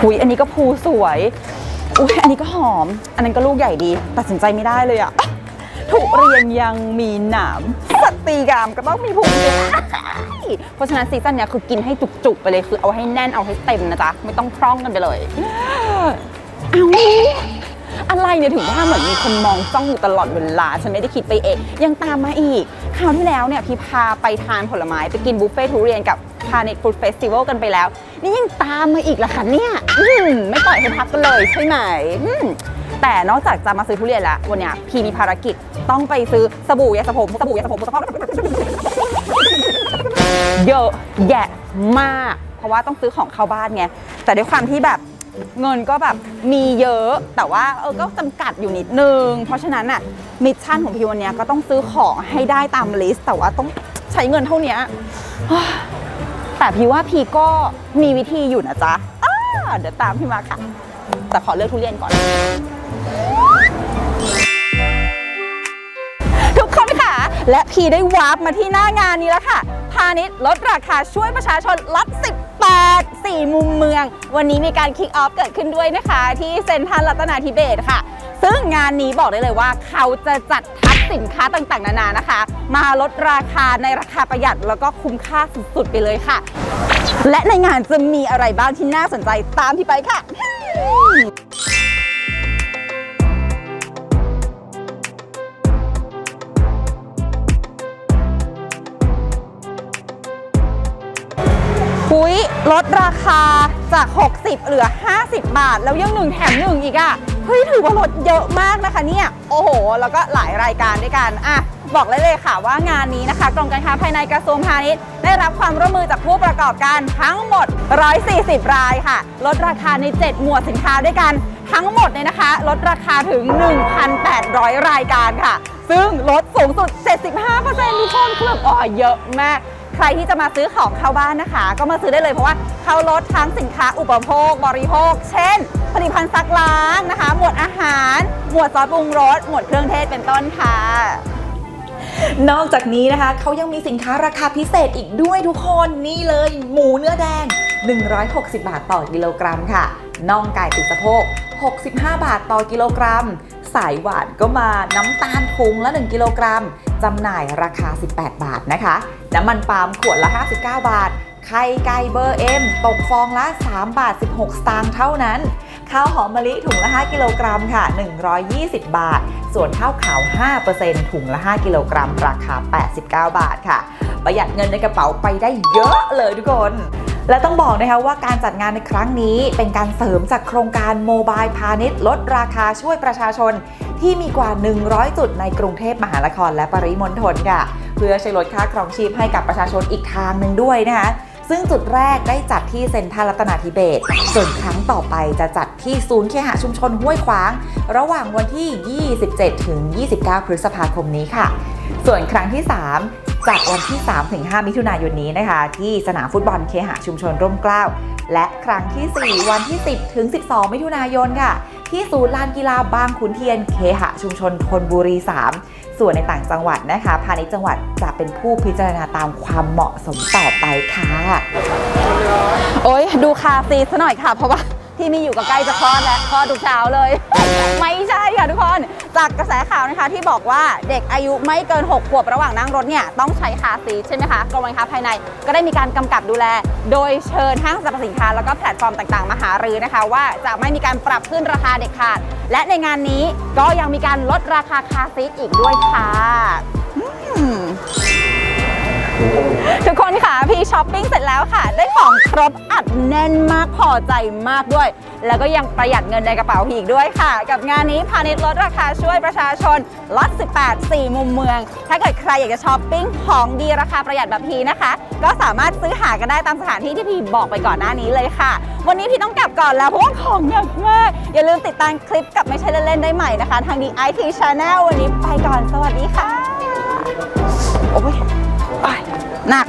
หุยอันนี้ก็ภูสวยอุ้ยอันนี้ก็หอม อันนั้นก็ลูกใหญ่ดี ตัดสินใจไม่ได้เลยอะทุเรียนยังมีหนามสตรีกามก็ต้องมีภูมิเพราะฉะนั้นซีซั่นเนี้ยคือกินให้จุกๆไปเลยคือเอาให้แน่นเอาให้เต็มนะจ๊ะ ไม่ต้องพร่องกันไปเลยเอา อะไรเนี่ยถึงว่าเหมือนมีคนมองจ้องอยู่ตลอดเวลา ฉันไม่ได้คิดไปเอง ยังตามมาอีก คราวที่แล้วเนี่ยพี่พาไปทานผลไม้ไปกินบุฟเฟ่ทุเรียนกับพาเน็ตฟูดเฟสติวัลกันไปแล้ว นี่ยังตามมาอีกละคะเนี่ยอืมไม่ปล่อยให้พักกันเลยใช่ไหมอืมแต่นอกจากจะมาซื้อทุเรียนแล้ววันเนี้ยพี่มีภารกิจต้องไปซื้อสบู่ยาสระผมสบู่ยาสระผมสบู่เยอะแยะมาก เพราะว่าต้องซื้อของเข้าบ้านไงแต่ด้วยความที่แบบ เงินก็แบบมีเยอะแต่ว่าเออก็จำกัดอยู่นิดนึง เพราะฉะนั้นน่ะมิชชั่นของพี่วันนี้ก็ต้องซื้อของให้ได้ตามลิสต์ แต่ว่าต้องใช้เงินเท่านี้แต่พี่ว่าพี่ก็มีวิธีอยู่นะจ๊ะเดี๋ยวตามพี่มาค่ะ แต่ขอเลือกทุเรียนก่อน ทุกคนค่ะ และพีได้วาร์ปมาที่หน้างานนี้แล้วค่ะ พาณิชย์ลดราคาช่วยประชาชนลด 18 4 มุมเมือง วันนี้มีการคิกออฟเกิดขึ้นด้วยนะคะ ที่เซ็นทรัลรัตนาธิเบศค่ะ ซึ่งงานนี้บอกได้เลยว่า เขาจะจัดทับสินค้าต่างๆ นานานะคะ มาลดราคาในราคาประหยัดแล้วก็คุ้มค่าสุดๆ ไปเลยค่ะ และในงานจะมีอะไรบ้างที่น่าสนใจตามที่ไปค่ะ ยลดราคาจาก 60 เหลือ 50 บาท แล้วยังหนึ่งแถมหนึ่งอีกอะ่ะเฮ้ยถือว่าลดเยอะมากนะคะเนี่ย โอ้โห แล้วก็หลายรายการด้วยกันอะบอกเลยเลยค่ะว่างานนี้นะคะกรมการค้าภายในกระทรวงพาณิชย์ได้รับความร่วมมือจากผู้ประกอบการทั้งหมด 140 รายค่ะ ลดราคาใน 7 หมวดสินค้าด้วยกันทั้งหมดเนี่ยนะคะ ลดราคาถึง 1,800 รายการค่ะ ซึ่งลดสูงสุด 75%ทุกคนคือแบบอ๋อเยอะมาก ใครที่จะมาซื้อของเข้าบ้านนะคะ ก็มาซื้อได้เลยเพราะว่าเขาลดทั้งสินค้าอุปโภค บริโภค เช่น ผลิตภัณฑ์ซักล้างนะคะ หมวดอาหาร หมวดซอสปรุงรส หมวดเครื่องเทศเป็นต้นค่ะนอกจากนี้นะคะเขายังมีสินค้าราคาพิเศษอีกด้วยทุกคนนี่เลย หมูเนื้อแดง 160 บาทต่อกิโลกรัมค่ะน่องไก่ติดสะโพก 65 บาทต่อกิโลกรัม สายหวานก็มาน้ำตาลถุงละ 1 กิโลกรัม จำหน่ายราคา 18 บาทนะคะ น้ำมันปาล์มขวดละ 59 บาท ไข่ไก่เบอร์เอ็มตกฟองละ 3 บาท 16 สตางค์เท่านั้น ข้าวหอมมะลิถุงละ 5 กิโลกรัมค่ะ 120 บาท ส่วนข้าวขาว 5%ถุงละ 5 กิโลกรัม ราคา 89 บาทค่ะ ประหยัดเงินในกระเป๋าไปได้เยอะเลยทุกคน และต้องบอกนะคะว่าการจัดงานในครั้งนี้เป็นการเสริมจากโครงการโมบายพาณิชย์ลดราคาช่วยประชาชน ที่มีกว่า 100 จุดในกรุงเทพมหานครและปริมณฑลค่ะ เพื่อช่วยลดค่าครองชีพให้กับประชาชนอีกทางหนึ่งด้วยนะคะซึ่งจุดแรกได้จัดที่เซ็นทรัลรัตนาธิเบศส่วนครั้งต่อไปจะจัดที่ศูนย์เคหะชุมชนห้วยขวาง ระหว่างวันที่ 27 ถึง 29 พฤษภาคมนี้ค่ะ ส่วนครั้งที่ 3 จากวันที่ 3-5 มิถุนายนนี้นะคะ ที่สนามฟุตบอลเคหะชุมชนร่มเกล้า และครั้งที่ 4 วันที่ 10 ถึง 12 มิถุนายนค่ะ ที่ศูนย์ลานกีฬาบางขุนเทียนเคหะชุมชนธนบุรี 3 ส่วนในต่างจังหวัดนะคะพาณิชย์จังหวัดจะเป็นผู้พิจารณาตามความเหมาะสมต่อไปค่ะ โอ้ยดูคาซีซะหน่อยค่ะ เพราะว่าที่มีอยู่ก็ใกล้จะคลอดแล้วคลอดทุกเช้าเลย พรจากกระแสข่าวนะคะที่บอกว่าเด็กอายุไม่เกิน 6 ขวบระหว่างนั่งรถเนี่ยต้องใช้คาซีทใช่ไหมคะกรมการค้าภายในก็ได้มีการกำกับดูแล โดยเชิญห้างสรรพสินค้าแล้วก็แพลตฟอร์มต่างๆ มาหารือนะคะ ว่าจะไม่มีการปรับขึ้นราคาเด็กขาด และในงานนี้ก็ยังมีการลดราคาคาซีทอีกด้วยค่ะ ทุกคนค่ะพี่ช้อปปิ้งเสร็จแล้วค่ะ ได้ของครบอัดแน่นมากพอใจมากด้วย แล้วก็ยังประหยัดเงินในกระเป๋าพีอีกด้วยค่ะ กับงานนี้พาณิชย์ลดราคาช่วยประชาชนลด18 4 มุมเมือง ถ้าเกิดใครอยากจะช้อปปิ้งของดีราคาประหยัดแบบพีนะคะ ก็สามารถซื้อหากันได้ตามสถานที่ที่พี่บอกไปก่อนหน้านี้เลยค่ะ วันนี้พี่ต้องกลับก่อนแล้วเพราะว่าของเยอะมากอย่าลืมติดตามคลิปกับไม่ใช่เล่นๆได้ใหม่นะคะ ทาง The IT Channel วันนี้ไปก่อนสวัสดีค่ะโอ้ย หนัก